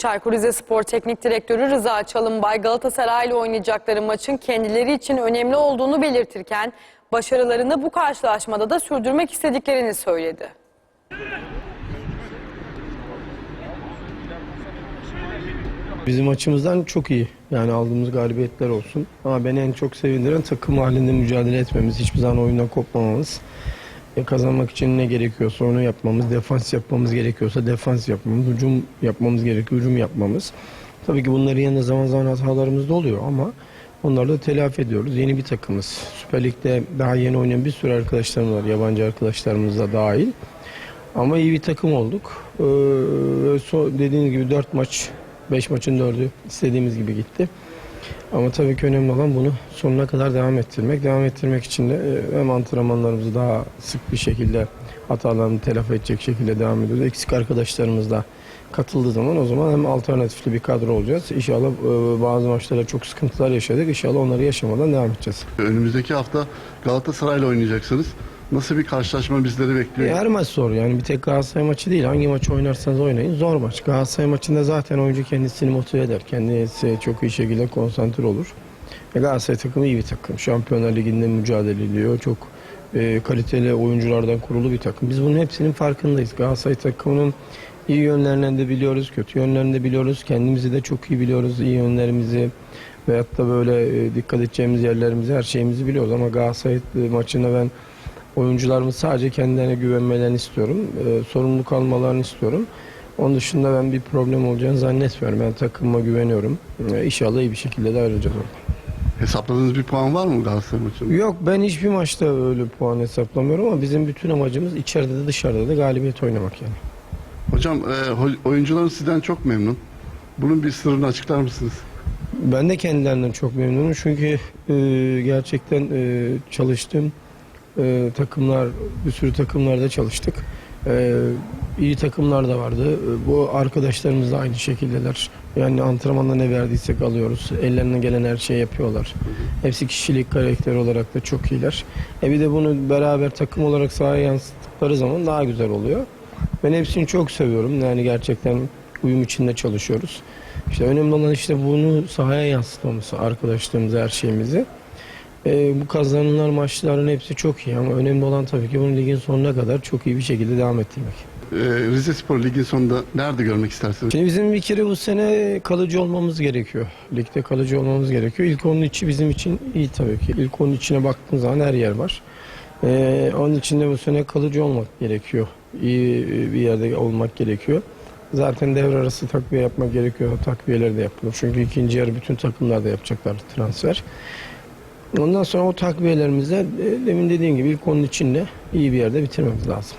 Çaykur Rizespor Teknik Direktörü Rıza Çalınbay Galatasaray ile oynayacakları maçın kendileri için önemli olduğunu belirtirken başarılarını bu karşılaşmada da sürdürmek istediklerini söyledi. Bizim açımızdan çok iyi. Yani aldığımız galibiyetler olsun. Ama beni en çok sevindiren takım halinde mücadele etmemiz. Hiçbir zaman oyundan kopmamamız. E, kazanmak için ne gerekiyorsa onu yapmamız. Defans yapmamız gerekiyorsa defans yapmamız. Hücum yapmamız gerekiyor. Hücum yapmamız. Tabii ki bunların yanında zaman zaman hatalarımız da oluyor ama onları da telafi ediyoruz. Yeni bir takımız. Süper Lig'de daha yeni oynayan bir sürü arkadaşlarımız var. Yabancı arkadaşlarımız da dahil. Ama iyi bir takım olduk. Ee, so, dediğiniz gibi 4 maç, 5 maçın 4'ü istediğimiz gibi gitti. Ama tabii ki önemli olan bunu sonuna kadar devam ettirmek. Devam ettirmek için de e, hem antrenmanlarımızı daha sık bir şekilde hatalarını telafi edecek şekilde devam ediyoruz. Eksik arkadaşlarımız da katıldığı zaman o zaman hem alternatifli bir kadro olacağız. İnşallah e, bazı maçlarda çok sıkıntılar yaşadık. İnşallah onları yaşamadan devam edeceğiz. Önümüzdeki hafta Galatasaray'la oynayacaksınız. Nasıl bir karşılaşma bizleri bekliyor? E, Her maç zor yani bir tek Galatasaray maçı değil hangi maçı oynarsanız oynayın zor maç. Galatasaray maçında zaten oyuncu kendisini motive eder. Kendisi çok iyi şekilde konsantre olur. E, Galatasaray takımı iyi bir takım. Şampiyonlar Ligi'nde mücadele ediyor. Çok e, kaliteli oyunculardan kurulu bir takım. Biz bunun hepsinin farkındayız. Galatasaray takımının iyi yönlerini de biliyoruz, kötü yönlerini de biliyoruz. Kendimizi de çok iyi biliyoruz. iyi yönlerimizi veyahut da böyle e, dikkat edeceğimiz yerlerimizi, her şeyimizi biliyoruz. Ama Galatasaray e, maçında ben oyuncularımın sadece kendilerine güvenmelerini istiyorum. Ee, sorumluluk almalarını istiyorum. Onun dışında ben bir problem olacağını zannetmiyorum. Ben takımıma güveniyorum. Ee, inşallah iyi bir şekilde de ayrılacağız oradan. Hesapladığınız bir puan var mı Galatasaray maçında? Yok ben hiçbir maçta öyle puan hesaplamıyorum ama bizim bütün amacımız içeride de dışarıda da galibiyet oynamak yani. Hocam e, ho- oyuncuların sizden çok memnun. Bunun bir sırrını açıklar mısınız? Ben de kendilerinden çok memnunum çünkü e, gerçekten e, çalıştım. E, takımlar, bir sürü takımlarda çalıştık. E, iyi takımlar da vardı. E, bu arkadaşlarımız da aynı şekildeler. Yani antrenmanda ne verdiysek alıyoruz. Ellerine gelen her şeyi yapıyorlar. Hepsi kişilik, karakter olarak da çok iyiler. E bir de bunu beraber takım olarak sahaya yansıttıkları zaman daha güzel oluyor. Ben hepsini çok seviyorum. Yani gerçekten uyum içinde çalışıyoruz. İşte önemli olan işte bunu sahaya yansıtmamız, arkadaşlığımızı, her şeyimizi. Ee, bu kazanılan maçların hepsi çok iyi ama önemli olan tabii ki bunu ligin sonuna kadar çok iyi bir şekilde devam ettirmek. E, Rize Spor Lig'in sonunda nerede görmek istersiniz? Şimdi bizim bir kere bu sene kalıcı olmamız gerekiyor. Ligde kalıcı olmamız gerekiyor. İlk onun içi bizim için iyi tabii ki. İlk onun içine baktığın zaman her yer var. Ee, onun içinde bu sene kalıcı olmak gerekiyor. İyi bir yerde olmak gerekiyor. Zaten devre arası takviye yapmak gerekiyor. Takviyeler de yapılır. Çünkü ikinci yarı bütün takımlar da yapacaklar transfer. Ondan sonra o takviyelerimizde e, demin dediğim gibi ilk onun içinde iyi bir yerde bitirmemiz lazım.